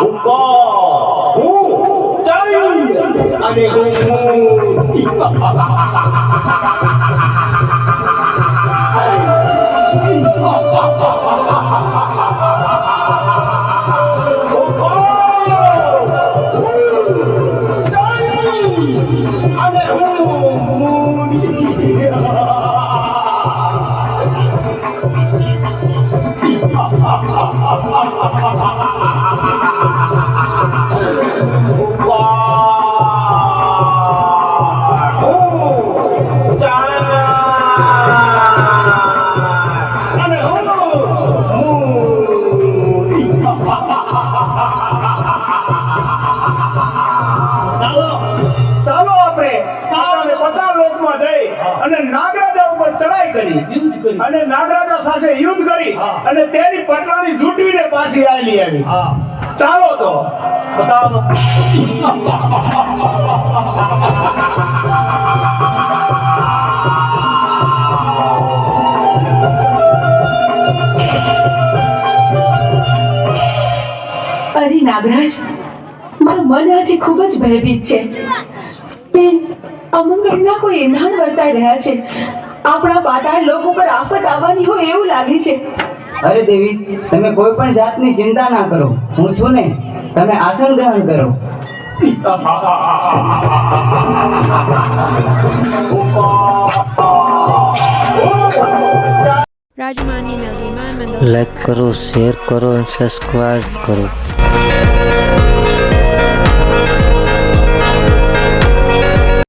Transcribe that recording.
ઉપર હું જઈ અને આપણે બધા લોકમાં જઈ અને નાગરાજા ઉપર ચડાઈ કરી. અને નાગરાજા સાથે યુદ્ધ કરી. અને તેની પટરાની જૂટવીને પાછી આલી આવી. ચાલો તો. બતાવો અરે નાગરાજ મારું મન આજે ખૂબ જ ભયભીત છે. બેન અમંગળના કોઈ એંધાણ વર્તાઈ રહ્યા છે. આપણા પાતાળ લોક ઉપર આફત આવવાની હોય એવું લાગે છે. અરે દેવી તમે કોઈ પણ જાતની ચિંતા ના કરો. હું છું ને તમે આસન ગ્રહણ કરો. Rajamani Melody લાઈક કરો શેર કરો અને સબસ્ક્રાઈબ કરો.